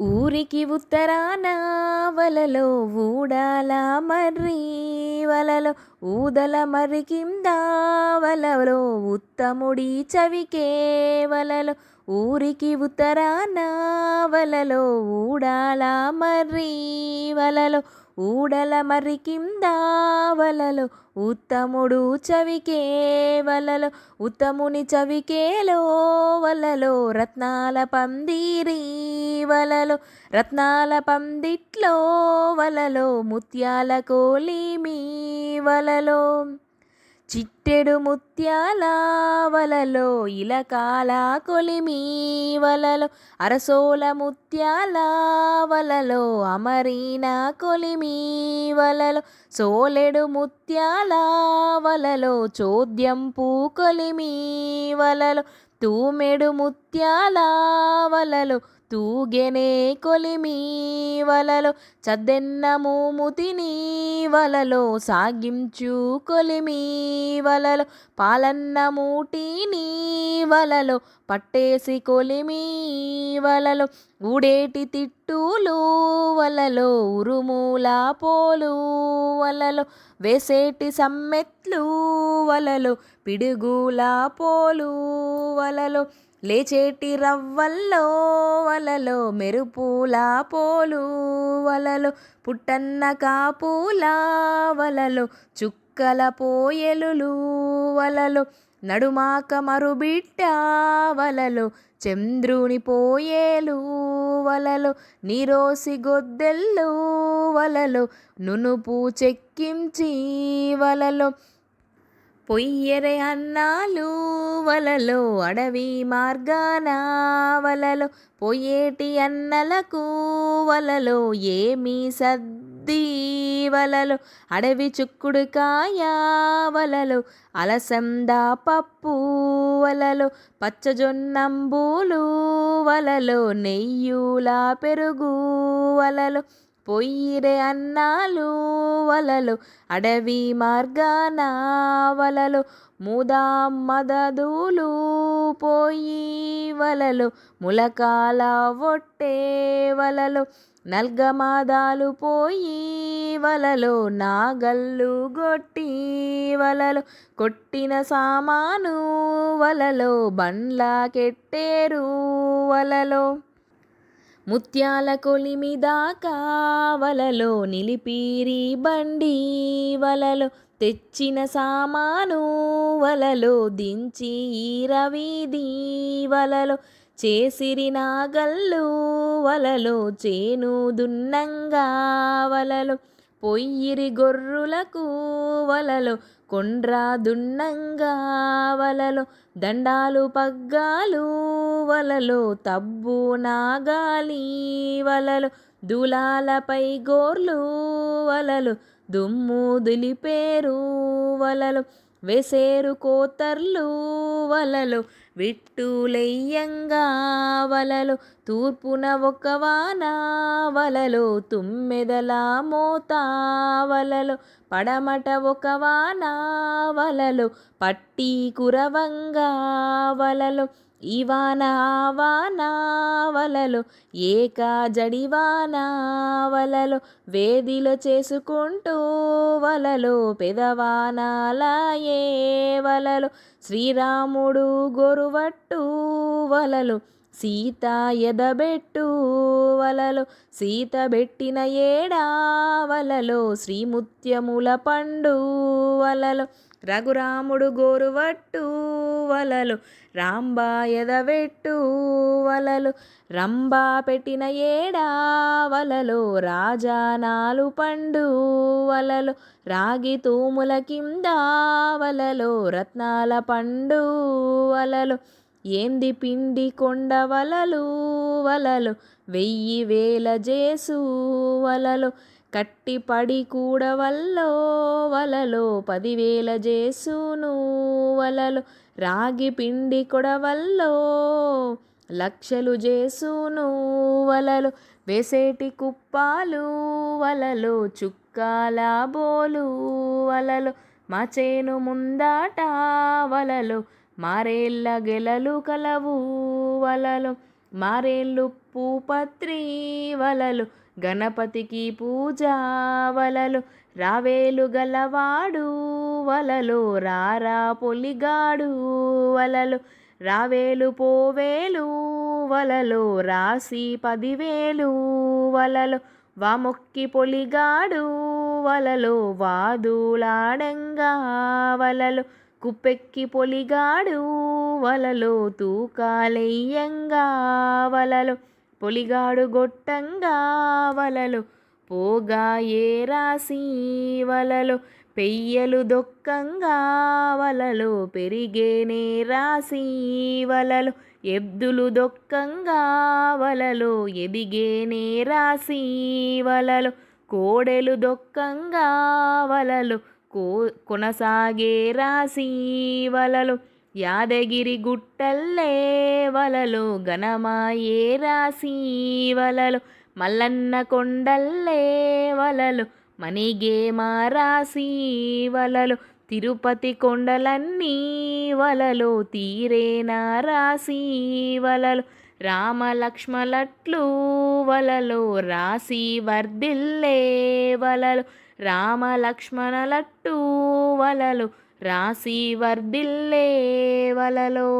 ఊరికి ఉత్తరాన వలలో ఊడాల మర్రి వలలో ఊదల మర్రి కింద వలలో ఉత్తముడి చవికే వలలో ఊరికి ఉత్తరాన వలలో ఊడాల మర్రి వలలో ఊడల మర్రి కింద వలలో ఉత్తముడు చవికే వలలో ఉత్తముని చవికేలో వలలో రత్నాల పందిరి వలలో రత్నాల పందిట్లో వలలో ముత్యాల కోలిమి వలలో చిట్టెడు ముత్యాల వలలో ఇలకాల కొలిమి వలలో అరసోల ముత్యాల వలలో అమరీన కొలిమి వలలో సోలెడు ముత్యాల వలలో చోద్యంపు కొలిమి వలలో తూమెడు ముత్యాల వలలో తూగెనే కొలిమి వలలో చద్దెన్న మూముతిని వలలో సాగించు కొలిమి వలలో పాలన్న మూటిని వలలో పట్టేసి కొలిమి వలలో ఊడేటి తిట్టులు వలలో ఉరుముల పోలు వలలో వేసేటి సమ్మెట్లు వలలో పిడుగుల పోలు వలలో లేచేటి రవ్వల్లో వలలో మెరుపుల పోలు వలలో పుట్టన్న కాపుల వలలో చుక్కల పోయెలులు వలలో నడుమాక మరుబిట్ట వలలో చంద్రుని పోయేలు వలలో నీరోసి గొద్దెల్లు వలలో నునుపు చెక్కించి వలలో పొయ్యరే అన్నాలు వలలో అడవి మార్గాన వలలో పొయ్యేటి అన్నలకు వలలో ఏమి సద్ది వలలో అడవి చుక్కుడుకాయ వలలో అలసంద పప్పు వలలో పచ్చజొన్నంబూలు వలలో నెయ్యూలా పెరుగు వలలో పొయ్యిరే అన్నాలు వలలు అడవి మార్గాన వలలు ముదా మదదులు పోయి వలలు ములకాల ఒట్టే వలలు నల్గమాదాలు పోయి వలలో నాగల్లు గొట్టి వలలో కొట్టిన సామాను వలలో బండ్ల కెట్టేరు వలలో. ముత్యాల కొలిమి దాకా వలలో నిలిపిరి బండి వలలో తెచ్చిన సామాను వలలో దించి రవీది వలలో చేసిరి నాగల్లు వలలో చేను దున్నంగా వలలో పొయ్యిరి గొర్రులకు వలలో కొండ్రా దున్నంగా వలలో దండాలు పగ్గాలు వలలో తబ్బు నాగాలి వలలో దులాలపై గోర్లు వలలు దుమ్ము దులిపేరు వలలు వేసేరు కోతర్లు వలలు విట్టులెయ్యంగా వలలు తూర్పున ఒక వాన వలలో తుమ్మెదల మోత వలలో పడమట ఒక వాన వలలో పట్టి కురవంగా వలలో ఈ ఏకా ఆ వాన వేదిలో చేసుకుంటూ వలలో పెదవానాలయే వలలు శ్రీరాముడు గొరువట్టు వలలు సీత ఎదబెట్టు వలలో సీత పెట్టిన ఏడావలలో శ్రీముత్యముల పండు వలలో రఘురాముడు గోరువట్టు వలలు రాంబా ఎదవెట్టు వలలు రంబా పెట్టిన ఏడా వలలు రాజానాలు పండు వలలు రాగి తూముల కింద వలలు రత్నాల పండు వలలు ఏంది పిండి కొండ వలలు వలలు వెయ్యి వేల జేసు వలలు కట్టి పడి కూడవల్లో వలలో పదివేల జేసును వలలో రాగి పిండి కొడవల్లో లక్షలు జేసును వలలు వేసేటి కుప్పాలు వలలు చుక్కాల బోలు వలలు మా చేను ముందాట వలలు మారేళ్ళ గెలలు కలవు వలలు మారేళ్ళు పూపత్రి వలలు గణపతికి పూజా వలలు రావేలు గలవాడు వలలు రారా పొలిగాడు వలలు రావేలు పోవేలు వలలో రాసి పదివేలు వలలు వామొక్కి పొలిగాడు వలలో వాదులాడంగా వలలు కుప్పెక్కి పొలిగాడు వలలో తూకాలెయ్యంగా వలలు పొలిగాడు గొట్టంగా వలలు పోగా ఏ రాసి వలలు పెయ్యలు దొక్కంగా వలలు పెరిగేనే రాసి వలలు ఎద్దులు దొక్కంగా వలలు ఎదిగేనే రాసి వలలు కోడెలు దొక్కంగా వలలు కో కొనసాగే రాసి వలలు యాదగిరి గుట్టల్లే వలలు ఘనమాయే రాసి వలలు మల్లన్న కొండల్లే వలలు మణిగే మారాసి వలలు తిరుపతి కొండలన్నీ వలలు తీరేనా రాసి వలలు రామలక్ష్మలట్లు వలలు రాసి వర్ధిల్లే వలలు రామలక్ష్మణలట్టు వలలు రాసి వర్ధిల్లే వలలో